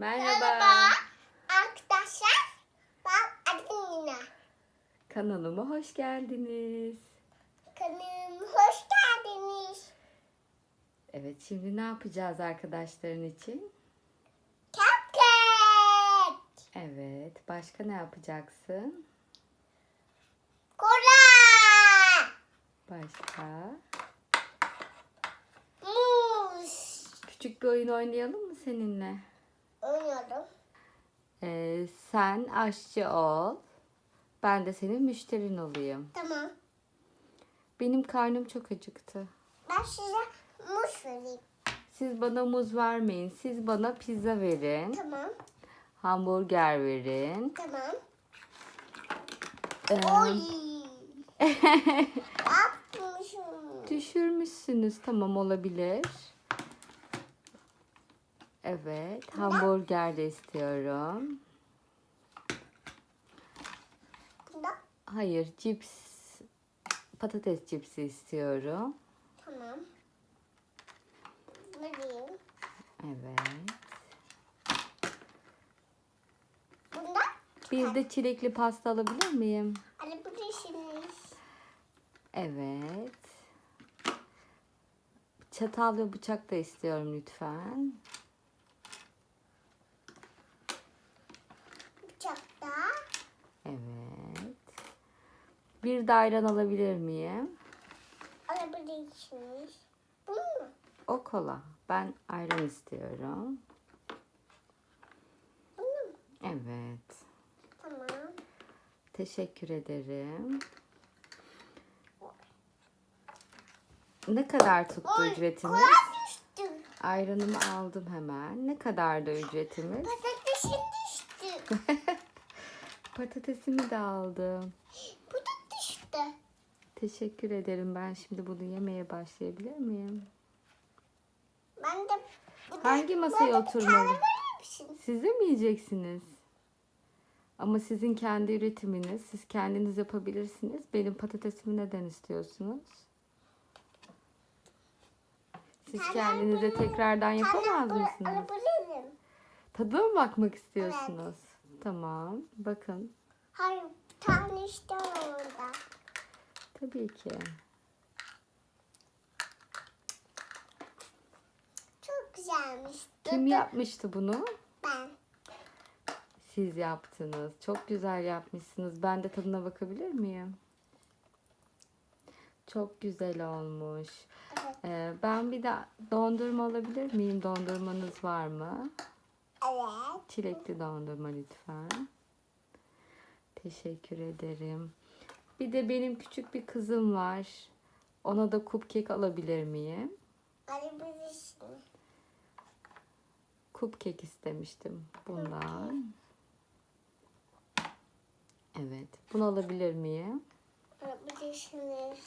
Merhaba. Arkadaşlar ben adım Nina. Kanalıma hoş geldiniz. Kanalıma hoş geldiniz. Evet şimdi ne yapacağız arkadaşların için? Cupcake. Evet başka ne yapacaksın? Kola. Başka? Muz. Küçük bir oyun oynayalım mı seninle? Ee, sen aşçı ol. Ben de senin müşterin olayım. Tamam. Benim karnım çok acıktı. Ben size muz vereyim. Siz bana muz vermeyin. Siz bana pizza verin. Tamam. Hamburger verin. Tamam. Ee, Oy. Yapmışım. Düşürmüşsünüz. Tamam olabilir. Evet. Hamburger de istiyorum. Bunda. Hayır. Cips. Patates cipsi istiyorum. Tamam. Vereyim. Evet. Bunda. Bir de çilekli pasta alabilir miyim? Alabilirsiniz. Evet. Çatal ve bıçak da istiyorum lütfen. Bıçakta. Evet. Bir de ayran alabilir miyim? Alabilirsiniz. Bunu mu? O kola. Ben ayran istiyorum. Bunu mu? Evet. Tamam. Teşekkür ederim. Ne kadar tuttu Oy? Kola düştü. Ayranımı aldım hemen. Ne kadar da ücretimiz? Patatesin düştü. Patatesimi de aldım. Teşekkür ederim. Ben şimdi bunu yemeye başlayabilir miyim? Ben de Hangi masaya oturmalı? Siz de mi yiyeceksiniz? Ama sizin kendi üretiminiz. Siz kendiniz yapabilirsiniz. Benim patatesimi neden istiyorsunuz? Siz kendinize tekrardan yapamaz mısınız? Alabilirim. Tadına mı bakmak istiyorsunuz? Tamam. Bakın. Hayır. bir Tane işte orada. Tabii ki. Çok güzelmiş. Kim yapmıştı bunu? Ben. Siz yaptınız. Çok güzel yapmışsınız. Ben de tadına bakabilir miyim? Çok güzel olmuş. Evet. Ee, ben bir de dondurma alabilir miyim? Dondurmanız var mı? Evet. Çilekli dondurma lütfen. Teşekkür ederim. Bir de benim küçük bir kızım var. Ona da cupcake alabilir miyim? Alabilirsin. Cupcake istemiştim bundan. Evet. Bunu alabilir miyim? Alabilirsiniz.